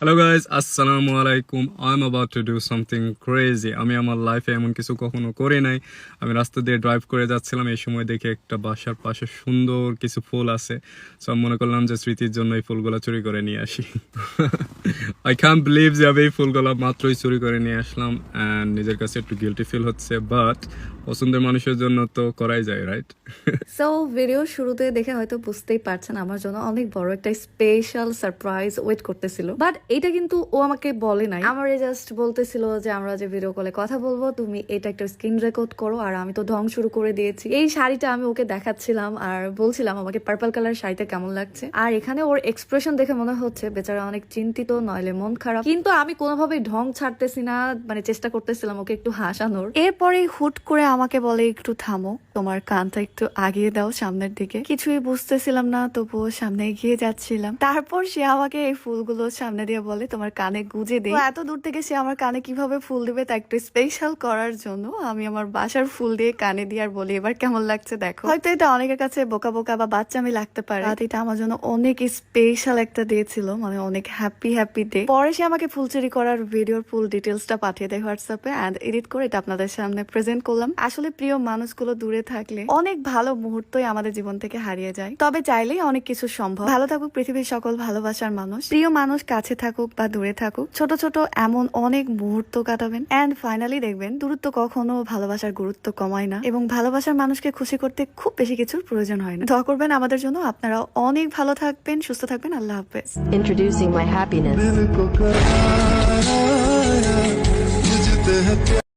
Hello guys আসসালামু আলাইকুম I am about to do something crazy আমি আমার লাইফে এমন কিছু কখনো করে নাই। আমি রাস্তা দিয়ে ড্রাইভ করে যাচ্ছিলাম। এই সময় দেখে একটা বাসার পাশে সুন্দর কিছু ফুল আছে। সো আমি মনে করলাম যে স্মৃতির জন্য এই ফুলগুলো চুরি করে নিয়ে আসি। আই ক্যান বিলিভ যে আমি এই ফুলগুলো মাত্রই চুরি করে নিয়ে আসলাম অ্যান্ড নিজের কাছে একটু গিলটি ফিল হচ্ছে। বাট পছন্দের মানুষের জন্য তো করাই যায় রাইট সো ভিডিও শুরুতে দেখে হয়তো বুঝতেই পারছেন, আমার জন্য অনেক বড় একটা স্পেশাল সারপ্রাইজ ওয়েট করতেছিল। বাট এটা কিন্তু ও আমাকে বলে নাই। আমার জাস্ট বলতেছিল যে, আমরা যে ভিডিও কলে কথা বলব, তুমি এটা একটা স্ক্রিন রেকর্ড করো, আর আমি তো ঢং শুরু করে দিয়েছি। এই শাড়িটা আমি ওকে দেখাচ্ছিলাম আর বলছিলাম আমাকে পার্পল কালার শাড়িটা কেমন লাগছে। আর এখানে ওর এক্সপ্রেশন দেখে মনে হচ্ছে, বেচারা অনেক চিন্তিত, নইলে মন খারাপ। কিন্তু আমি কোনোভাবেই ঢং ছাড়তেছি না মানে চেষ্টা করতেছিলাম ওকে একটু হাসানোর। এরপরে হুট করে আমাকে বলে, একটু থামো, তোমার কানটা একটু আগিয়ে দাও সামনের দিকে। কিছুই বুঝতেছিলাম না, তবুও সামনে এগিয়ে যাচ্ছিলাম। তারপর সে আমাকে এই ফুলগুলো সামনে দিয়ে বলে তোমার কানে গুজে দে তো এত দূর থেকে সে আমার কানে কীভাবে ফুল দিবে তা একটু স্পেশাল করার জন্য আমি আমার বাসার ফুল দিয়ে কানে দিয়ে আর বলি এবার কেমন লাগছে দেখো। হয়তো এটা অনেকের কাছে বোকা বোকা বা বাচ্চা আমি লাগতে পারে। but এটা আমার জন্য অনেক স্পেশাল একটা ডে ছিল মানে অনেক হ্যাপি হ্যাপি ডে পরে সে আমাকে ফুল চুরি করার ভিডিওর ফুল ডিটেলসটা পাঠিয়ে দেয় হোয়াটসঅ্যাপে অ্যান্ড এডিট করে এটা আপনাদের সামনে প্রেজেন্ট করলাম। আসলে প্রিয় মানুষগুলো দূরে থাকলে অনেক ভালো মুহূর্তই আমাদের জীবন থেকে হারিয়ে যায়। তবে চাইলেই অনেক কিছু সম্ভব। ভালো থাকুক পৃথিবীর সকল ভালোবাসার মানুষ। প্রিয় মানুষ কাছে থাকুক বা দূরে থাকুক ছোট ছোট এমন অনেক মুহূর্ত কাটাবেন। অ্যান্ড ফাইনালি দেখবেন দূরত্ব কখনো ভালোবাসার গুরুত্ব কমায় না এবং ভালোবাসার মানুষকে খুশি করতে খুব বেশি কিছুর প্রয়োজন হয় না। দোয়া করবেন আমাদের জন্য। আপনারা অনেক ভালো থাকবেন সুস্থ থাকবেন। আল্লাহ হাফেজ। Introducing my happiness.